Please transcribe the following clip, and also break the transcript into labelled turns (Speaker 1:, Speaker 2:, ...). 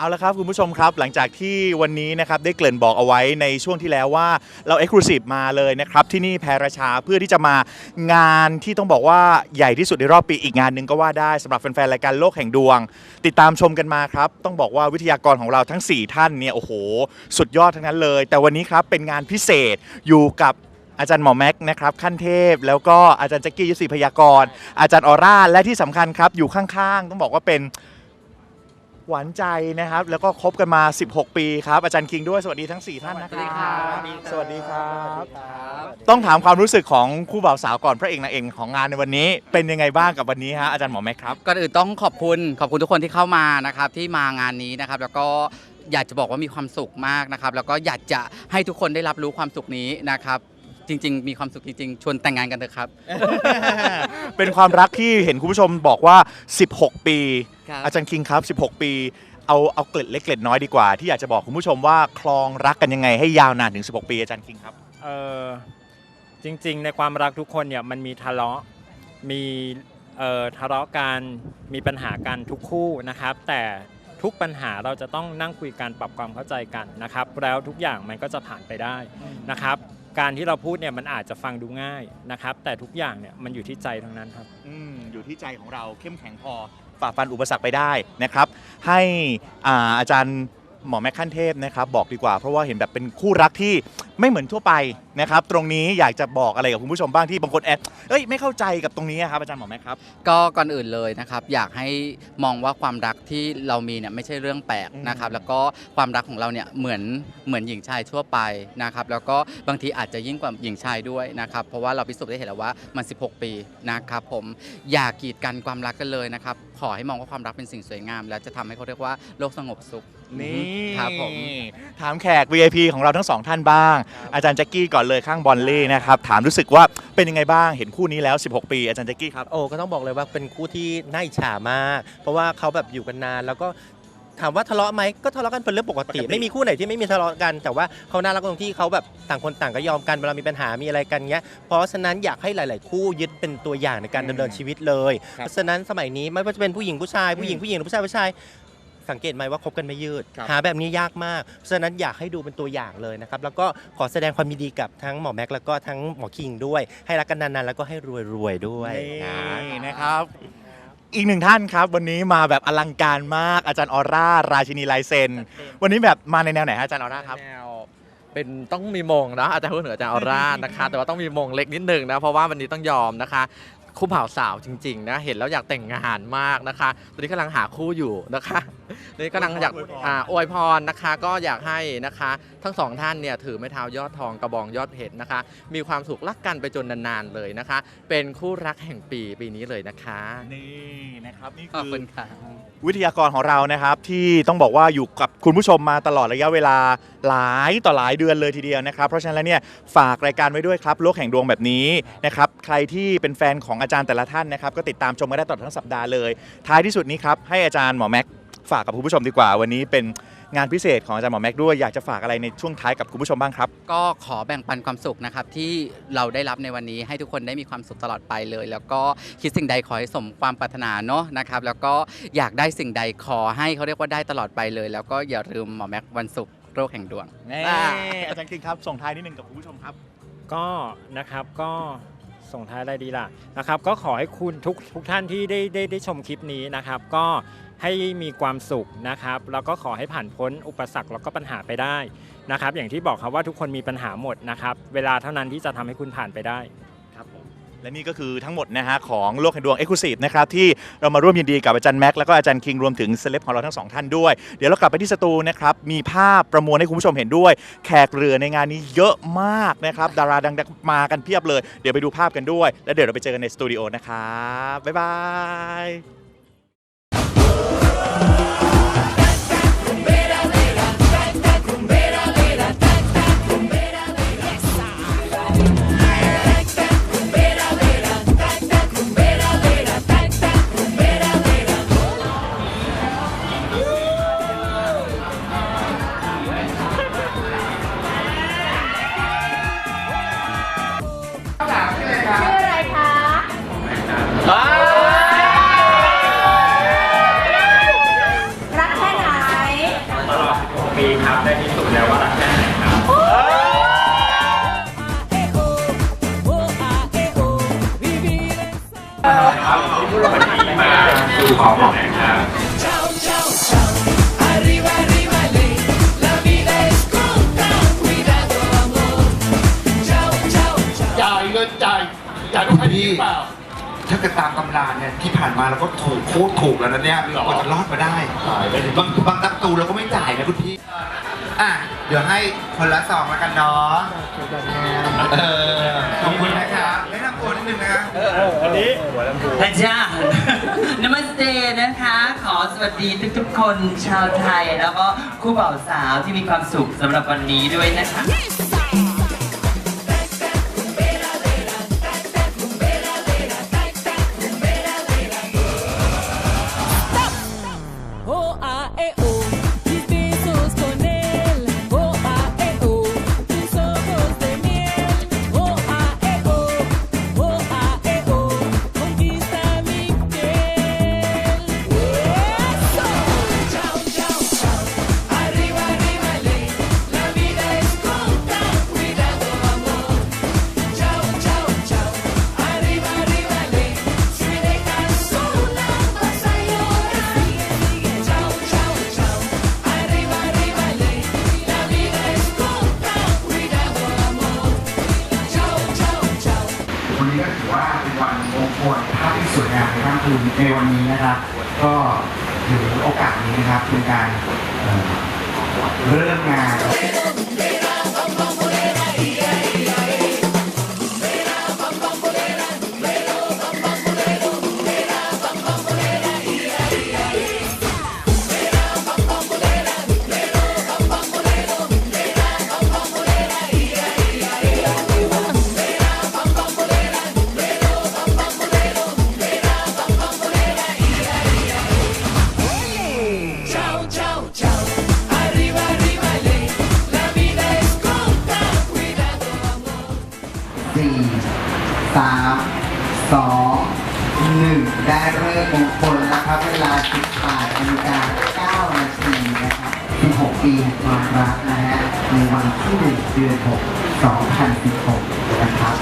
Speaker 1: เอาละครับคุณผู้ชมครับหลังจากที่วันนี้นะครับได้เกริ่นบอกเอาไว้ในช่วงที่แล้วว่าเราเอ็กซ์คลูซีฟมาเลยนะครับที่นี่แพรราชาเพื่อที่จะมางานที่ต้องบอกว่าใหญ่ที่สุดในรอบปีอีกงานหนึ่งก็ว่าได้สำหรับแฟนๆรายการโลกแห่งดวง ติดตามชมกันมาครับต้องบอกว่าวิทยากรของเราทั้ง 4 ท่านเนี่ยโอ้โห สุดยอดทั้งนั้นเลย แต่วันนี้ครับเป็นงานพิเศษอยู่กับอาจารย์หมอแม็กนะครับขั้นเทพ แล้วก็อาจารย์แจ็กกี้ยุทธศรีพยากร อาจารย์ออร่าและที่สำคัญครับอยู่ข้างๆ ต้องบอกว่าเป็น หวานใจนะครับ แล้วก็คบกันมา 16 ปีครับอาจารย์คิงด้วยสวัสดีทั้ง 4 ท่านนะค
Speaker 2: สวัสดี
Speaker 1: รั
Speaker 2: ครับ
Speaker 1: บสวัสดีครับ ต้องถามความรู้สึกของคู่บ่าวสาวก่อนพระเอกนางเอกของงานในวันนี้ เป็นยังไงบ้างกับวันนี้ฮะอาจารย์หมอแม็กครับ
Speaker 2: ก่อนอื่นต้องขอบคุณขอบคุณทุกคนที่เข้ามานะครับที่มางานนี้นะครับแล้วก็อยากจะบอกว่ามีความสุขมากนะครับแล้วก็อยากจะให้ทุกคนได้รับรู้ความสุขนี้นะครับ จริง ๆ มีความสุขจริงๆ ชวนแต่งงานกันเถอะครับ
Speaker 1: เป็นความรักที่เห็นคุณผู้ชมบอกว่า 16 ปี
Speaker 2: ครับ
Speaker 1: อาจารย์คิงครับ 16 ปี เอาเอาเกล็ดเล็กเกล็ดน้อยดีกว่า ที่อยากจะบอกคุณผู้ชมว่าคลองรักกันยังไงให้ยาวนานถึง 16 ปีอาจารย์คิงครับ
Speaker 3: เออจริงๆ ในความรักทุกคนเนี่ยมันมีทะเลาะมีเอ่อทะเลาะกันมีปัญหากันทุกคู่นะครับ แต่ทุกปัญหาเราจะต้องนั่งคุยกันปรับความเข้าใจกันนะครับ แล้วทุกอย่างมันก็จะผ่านไปได้นะครับ การที่เราพูดเนี่ยมันอาจจะฟังดูง่ายนะครับ แต่ทุกอย่างเนี่ยมันอยู่ที่ใจทั้งนั้นครับ
Speaker 1: อืมอยู่ที่ใจของเราเข้มแข็งพอฝ่าฟันอุปสรรคไปได้นะครับ ให้อาอาจารย์ หมอแม็กขั้นเทพนะครับบอกดีกว่าเพราะว่าเห็นแบบเป็นคู่รักที่ไม่เหมือนทั่วไปนะครับ ตรงนี้อยากจะบอกอะไรกับคุณผู้ชมบ้างที่บางคนแอบเอ้ยไม่เข้าใจกับตรงนี้ครับอาจารย์หมอแม็กครับ
Speaker 2: ก็ก่อนอื่นเลยนะครับ อยากให้มองว่าความรักที่เรามีเนี่ยไม่ใช่เรื่องแปลก
Speaker 1: อืม
Speaker 2: นะครับ แล้วก็ความรักของเราเนี่ยเหมือนเหมือนหญิงชายทั่วไปนะครับ แล้วก็บางทีอาจจะยิ่งกว่าหญิงชายด้วยนะครับ เพราะว่าเราพิสูจน์ได้เห็นแล้วว่ามัน 16 ปีนะครับ ผมอย่ากีดกันความรักกันเลยนะครับ ขอให้มองว่าความรักเป็นสิ่งสวยงาม และจะทำให้เขาเรียกว่าโลกสงบสุข
Speaker 1: นี่
Speaker 2: ครับผม
Speaker 1: ถามแขก VIP ของเราทั้งสองท่านบ้าง อาจารย์แจ็คกี้ก่อนเลยข้างบอลเล่นะครับ ถามรู้สึกว่าเป็นยังไงบ้างเห็นคู่นี้แล้ว 16 ปีอาจารย์แจ็คกี้ครับ
Speaker 4: โอ้ก็ต้องบอกเลยว่าเป็นคู่ที่น่าอิจฉามาก เพราะว่าเขาแบบอยู่กันนานแล้วก็ถามว่าทะเลาะไหมก็ทะเลาะกันเป็นเรื่องปกติ
Speaker 1: ปกติ
Speaker 4: ไม่มีคู่ไหนที่ไม่มีทะเลาะกัน แต่ว่าเขาน่ารักตรงที่เขาแบบต่างคนต่างก็ยอมกันเวลามีปัญหามีอะไรกันเงี้ยเพราะฉะนั้นอยากให้หลาย ๆ คู่ยึดเป็นตัวอย่างในการดำเนินชีวิตเลย
Speaker 1: ครับ
Speaker 4: เพราะฉะนั้นสมัยนี้ไม่ว่าจะเป็นผู้หญิงผู้ชายผู้หญิง
Speaker 1: อืม
Speaker 4: ผู้หญิงหรือผู้ชายผู้ชาย สังเกตไหมว่าคบกันไม่ยืด
Speaker 1: ครับ
Speaker 4: หาแบบนี้ยากมากเพราะฉะนั้นอยากให้ดูเป็นตัวอย่างเลยนะครับ แล้วก็ขอแสดงความยินดีกับทั้งหมอแม็กซ์แล้วก็ทั้งหมอคิงด้วย ให้รักกันนานๆแล้วก็ให้รวยๆด้วยนะ
Speaker 1: นี่นะครับ อีกหนึ่งท่านครับ วันนี้มาแบบอลังการมากอาจารย์ออร่า ราชินีลายเซ็นวันนี้แบบมาในแนวไหนฮะอาจารย์ออร่าครับ
Speaker 5: แนวเป็นต้องมีมงนะอาจารย์พูดถึงอาจารย์ออร่านะคะ แต่ว่าต้องมีมงเล็กนิดหนึ่งนะ เพราะว่าวันนี้ต้องยอมนะคะ คู่บ่าวสาวจริง ๆ นะ เห็นแล้วอยากแต่งงานมากนะคะ ตอนนี้กำลังหาคู่อยู่นะคะตอ นนี้กำลังอยาก
Speaker 1: อวยพร
Speaker 5: อ่าอวยพรนะคะ ก็อยากให้นะคะ ทั้งสองท่านเนี่ยถือไม้เท้ายอดทองกระบองยอดเพชรนะคะ มีความสุขรักกันไปจนนานๆเลยนะคะ เป็นคู่รักแห่งปีปีนี้เลยนะคะ
Speaker 1: นี่นะครับนี่
Speaker 2: ขอบ
Speaker 1: คือ
Speaker 2: คุณครับ
Speaker 1: วิทยากรของเรานะครับ ที่ต้องบอกว่าอยู่กับคุณผู้ชมมาตลอดระยะเวลาหลายต่อหลายเดือนเลยทีเดียวนะครับ เพราะฉะนั้นแล้วเนี่ยฝากรายการไว้ด้วยครับโลกแห่งดวงแบบนี้นะครับใครที่เป็นแฟนของอาจารย์แต่ละท่านนะครับก็ติดตามชมกันได้ตลอดทั้งสัปดาห์เลย ท้ายที่สุดนี้ครับให้อาจารย์หมอแม็ก ฝากกับคุณผู้ชมดีกว่า วันนี้เป็นงานพิเศษของอาจารย์หมอแม็กด้วยอยากจะฝากอะไรในช่วงท้ายกับคุณผู้ชมบ้างครับ
Speaker 2: ก็ขอแบ่งปันความสุขนะครับ ที่เราได้รับในวันนี้ให้ทุกคนได้มีความสุขตลอดไปเลย แล้วก็คิดสิ่งใดขอให้สมความปรารถนาเนาะนะครับ แล้วก็อยากได้สิ่งใดขอให้เขาเรียกว่าได้ตลอดไปเลย แล้วก็อย่าลืมหมอแม็กวันศุกร์โรคแห่งดวง
Speaker 1: นี่อาจารย์คิงครับส่งท้ายนิดนึงกับคุณผู้ชมครับ
Speaker 3: ก็นะครับก็ ส่งท้ายอะไรดีล่ะนะครับ ก็ขอให้คุณทุกทุกท่านที่ได้ได้ได้ชมคลิปนี้นะครับ ก็ให้มีความสุขนะครับ แล้วก็ขอให้ผ่านพ้นอุปสรรคแล้วก็ปัญหาไปได้นะครับ อย่างที่บอกครับว่าทุกคนมีปัญหาหมดนะครับ เวลาเท่านั้นที่จะทำให้คุณผ่านไปได้
Speaker 1: และนี่ก็คือทั้งหมดนะฮะของโลกแห่งดวงเอ็กซ์คลูซีฟนะครับที่เรามาร่วมยินดีกับอาจารย์แม็กแล้วก็อาจารย์คิงรวมถึงเซเลบของเราทั้งสองท่านด้วย เดี๋ยวเรากลับไปที่สตูนะครับมีภาพประมวลให้คุณผู้ชมเห็นด้วย แขกเรือในงานนี้เยอะมากนะครับดาราดังๆมากันเพียบเลย เดี๋ยวไปดูภาพกันด้วย แล้วเดี๋ยวเราไปเจอกันในสตูดิโอนะครับบ๊ายบาย
Speaker 3: ครับวันนี้มาดูของหมอแม็กครับ
Speaker 6: จ่ายเงินจ่ายจ่ายทุกคดีหรือเปล่า
Speaker 7: ถ้าเกิดตามตำราเนี่ยที่ผ่านมาเราก็ถูกโคตรถูกแล้วนะเนี่ย
Speaker 6: หรอ
Speaker 7: กว่าจะรอดมาได้บางบางตักตูเราก็ไม่จ่ายนะคุณพี่อะเดี๋ยวให้คนละสองแล้วกันเนาะเออขอบคุณนะ ครับแนะนำตัวนิดนึงนะครับ
Speaker 8: พระเจ้านมัสเตนะคะ ขอสวัสดีทุกๆคนชาวไทย แล้วก็คู่บ่าวสาวที่มีความสุขสำหรับวันนี้ด้วยนะคะ
Speaker 7: เป็นวันมงคลภาพที่สวยงามในค่ำคืนในวันนี้นะครับ ก็ถือโอกาสนี้นะครับเป็นการเเริ่มงาน
Speaker 9: สามสองหนึ่งได้เริ่มมงคลนะครับ เวลา 18นาฬิกา9นาทีนะครับ16 ปีแห่งความรักนะฮะในวันที่ 1 เดือน 6 2016 นะครับ